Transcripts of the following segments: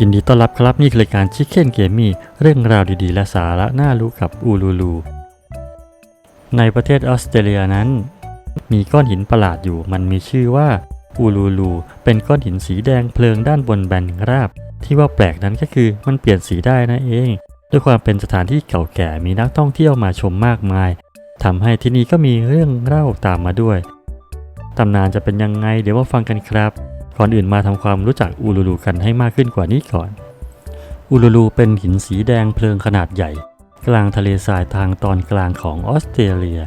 ยินดีต้อนรับครับนี่คือรายการชิคเก้นเกมมี่เรื่องราวดีๆ และสาระน่ารู้กับอูลูลู ในประเทศออสเตรเลียนั้น มีก้อนหินประหลาดอยู่ มันมีชื่อว่าอูลูลู เป็นก้อนหินสีแดงเพลิงด้านบนแบนราบ ที่ว่าแปลกนั้นก็คือมันเปลี่ยนสีได้นะเอง ด้วยความเป็นสถานที่เก่าแก่มีนักท่องเที่ยวมาชมมากมายทำให้ที่นี่ก็มีเรื่องเล่าตามมาด้วยตำนานจะเป็นยังไงเดี๋ยวมาฟังกันครับ ก่อนอื่นมาทำความรู้จักอูลูลูกันให้มากขึ้นกว่านี้ก่อน อูลูลูเป็นหินสีแดงเพลิงขนาดใหญ่ กลางทะเลทรายทางตอนกลางของออสเตรเลีย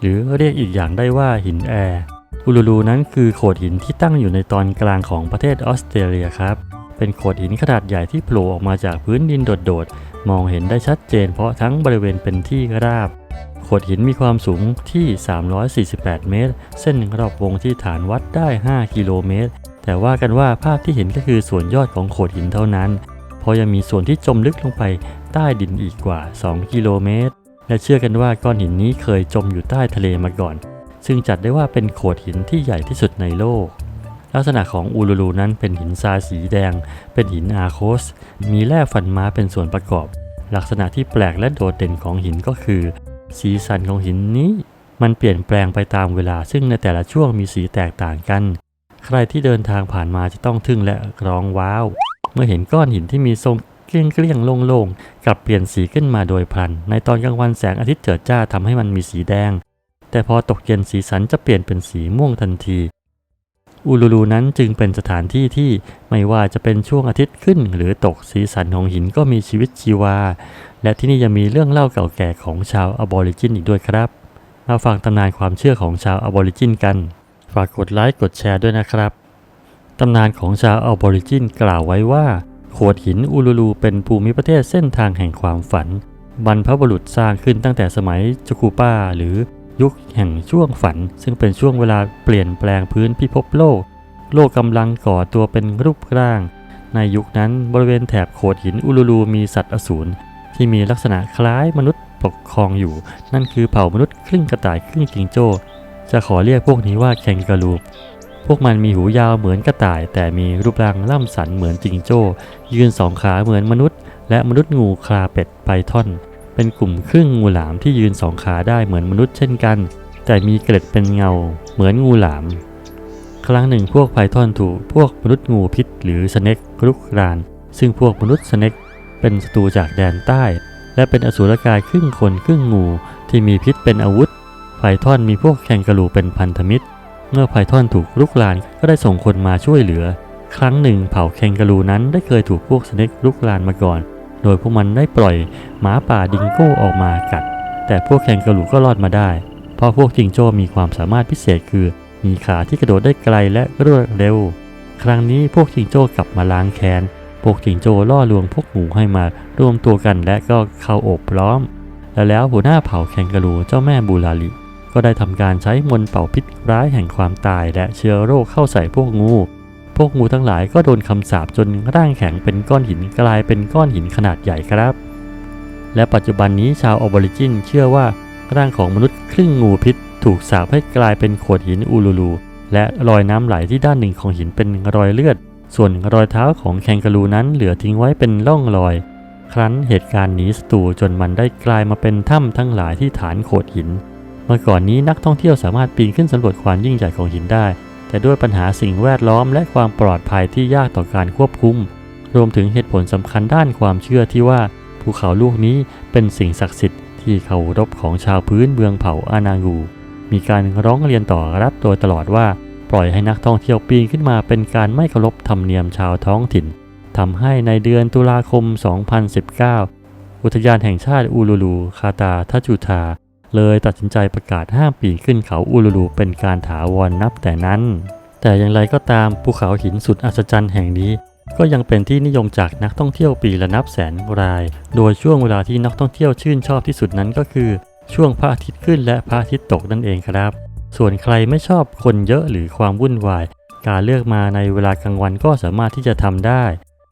หรือเรียกอีกอย่างได้ว่าหินแอร์อูลูลูนั้นคือโขดหินที่ตั้งอยู่ในตอนกลางของประเทศออสเตรเลียครับ เป็นโขดหินขนาดใหญ่ที่โผล่ออกมาจากพื้นดินโดดๆ มองเห็นได้ชัดเจนเพราะทั้งบริเวณเป็นที่ราบ โขดหินมีความสูงที่ 348 เมตร เส้นรอบวงที่ฐานวัดได้ 5 กิโลเมตร แต่ว่ากันว่าภาพที่เห็นก็คือส่วนยอดของโขดหินเท่านั้น เพราะยังมีส่วนที่จมลึกลงไปใต้ดินอีกกว่า 2 กิโลเมตร และเชื่อกันว่าก้อนหินนี้เคยจมอยู่ใต้ทะเลมาก่อน ซึ่งจัดได้ว่าเป็นโขดหินที่ใหญ่ที่สุดในโลก ลักษณะของอูลูลูนั้นเป็นหินทรายสีแดง เป็นหินอาโคส มีแร่ฟันม้าเป็นส่วนประกอบ ลักษณะที่แปลกและโดดเด่นของหินก็คือ สีสันของหินนี้ มันเปลี่ยนแปลงไปตามเวลา ซึ่งในแต่ละช่วงมีสีแตกต่างกัน ครที่เดินทางผ่านมาจะต้องทึ่งและร้องว้าว เมื่อเห็นก้อนหินที่มีทรงเกลี้ยงเกลี้ยงๆโล่งๆกลับเปลี่ยนสีขึ้นมาโดยพลัน ในตอนกลางวันแสงอาทิตย์เจิดจ้าทำให้มันมีสีแดง แต่พอตกเย็นสีสันจะเปลี่ยนเป็นสีม่วงทันทีอูลูลูนั้นจึงเป็นสถานที่ที่ไม่ว่าจะเป็นช่วงอาทิตย์ขึ้น หรือตกสีสันของหินก็มีชีวิตชีวา และที่นี่ยังมีเรื่องเล่าเก่าแก่ของชาวอบอริจินอีกด้วยครับ มาฟังตำนานความเชื่อของชาวอบอริจินกัน ฝากกดไลค์กดแชร์ด้วยนะครับ ตำนานของชาวอบอริจินกล่าวไว้ว่า โขดหินอูลูลูเป็นภูมิประเทศเส้นทางแห่งความฝัน บรรพบุรุษสร้างขึ้นตั้งแต่สมัยจกูป้า หรือยุคแห่งช่วงฝัน ซึ่งเป็นช่วงเวลาเปลี่ยนแปลงพื้นพิภพโลก โลกกำลังก่อตัวเป็นรูปร่าง ในยุคนั้นบริเวณแถบโขดหินอูลูลูมีสัตว์อสูรที่มีลักษณะคล้ายมนุษย์ปกครองอยู่ นั่นคือเผ่ามนุษย์ครึ่งกระต่ายครึ่งจิงโจ้ จะขอเรียกพวกนี้ว่าแคนการูพวกมันมีหูยาวเหมือนกระต่าย แต่มีรูปร่างล่ำสันเหมือนจิงโจ้ ยืนสองขาเหมือนมนุษย์ และมนุษย์งูคลาเป็ดไพทอน เป็นกลุ่มครึ่งงูหลามที่ยืนสองขาได้เหมือนมนุษย์เช่นกัน แต่มีเกล็ดเป็นเงาเหมือนงูหลาม ครั้งหนึ่งพวกไพทอนถูกพวกมนุษย์งูพิษหรือสเน็กรุกราน ซึ่งพวกมนุษย์สเน็กเป็นศัตรูจากแดนใต้ และเป็นอสูรกายครึ่งคนครึ่งงูที่มีพิษเป็นอาวุธ ไพทอนมีพวกแคนการูเป็นพันธมิตร เมื่อไพทอนถูกลุกลานก็ได้ส่งคนมาช่วยเหลือ ครั้งหนึ่งเผ่าแคนการูนั้นได้เคยถูกพวกสเน็กลุกลานมาก่อน โดยพวกมันได้ปล่อยหมาป่าดิงโก้ออกมากัด แต่พวกแคนการูก็รอดมาได้ เพราะพวกจิงโจ้มีความสามารถพิเศษคือ มีขาที่กระโดดได้ไกลและรวดเร็ว ครั้งนี้พวกจิงโจ้กลับมาล้างแค้น พวกจิงโจ้ล่อลวงพวกหมูให้มารวมตัวกันและก็เข้าอบล้อม และแล้วหัวหน้าเผ่าแคนการูเจ้าแม่บูลาลิ ก็ได้ทำการใช้มนต์เป่าพิษร้ายแห่งความตายและเชื้อโรคเข้าใส่พวกงู พวกงูทั้งหลายก็โดนคำสาปจนร่างแข็งเป็นก้อนหินกลายเป็นก้อนหินขนาดใหญ่ครับ และปัจจุบันนี้ชาวออบอริจินเชื่อว่าร่างของมนุษย์ครึ่งงูพิษ ถูกสาปให้กลายเป็นโขดหินอูลูลู และรอยน้ำไหลที่ด้านหนึ่งของหินเป็นรอยเลือด ส่วนรอยเท้าของแคนการูนั้นเหลือทิ้งไว้เป็นร่องรอย ครั้นเหตุการณ์หนีสตูจนมันได้กลายมาเป็นถ้ำทั้งหลายที่ฐานโขดหิน มื่อก่อนนี้นักท่องเที่ยวสามารถปีนขึ้นสำรวจความยิ่งใหญ่ของหินได้ แต่ด้วยปัญหาสิ่งแวดล้อมและความปลอดภัยที่ยากต่อการควบคุม รวมถึงเหตุผลสำคัญด้านความเชื่อที่ว่าภูเขาลูกนี้เป็นสิ่งศักดิ์สิทธิ์ที่เคารพของชาวพื้นเมืองเผ่าอานางู มีการร้องเรียนต่อรัฐโดยตลอดว่า ปล่อยให้นักท่องเที่ยวปีนขึ้นมาเป็นการไม่เคารพธรรมเนียมชาวท้องถิ่นทำให้ในเดือนตุลาคม 2019 อุทยานแห่งชาติอูลูลู คาตาทัจูทา เลยตัดสินใจประกาศห้ามปีนขึ้นเขาอูลูลูเป็นการถาวรนับแต่นั้น แต่อย่างไรก็ตามภูเขาหินสุดอัศจรรย์แห่งนี้ ก็ยังเป็นที่นิยมจากนักท่องเที่ยวปีละนับแสนราย โดยช่วงเวลาที่นักท่องเที่ยวชื่นชอบที่สุดนั้นก็คือ ช่วงพระอาทิตย์ขึ้นและพระอาทิตย์ตกนั่นเองครับ ส่วนใครไม่ชอบคนเยอะหรือความวุ่นวาย การเลือกมาในเวลากลางวันก็สามารถที่จะทำได้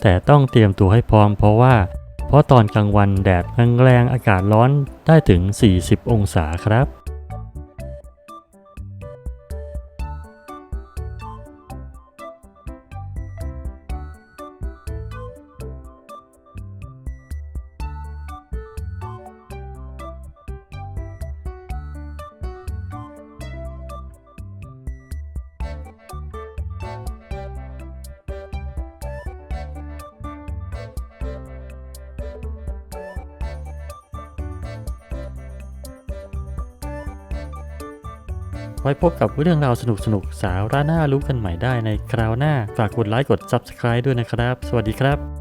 แต่ต้องเตรียมตัวให้พร้อมเพราะว่า เพราะตอนกลางวันแดดแรงๆอากาศร้อนได้ถึง 40 องศาครับ ว้พบกับเรื่องราวสนุกๆสาระน่ารู้กันใหม่ได้ในคราวหน้า ฝากกดไลค์กด Subscribe ด้วยนะครับ สวัสดีครับ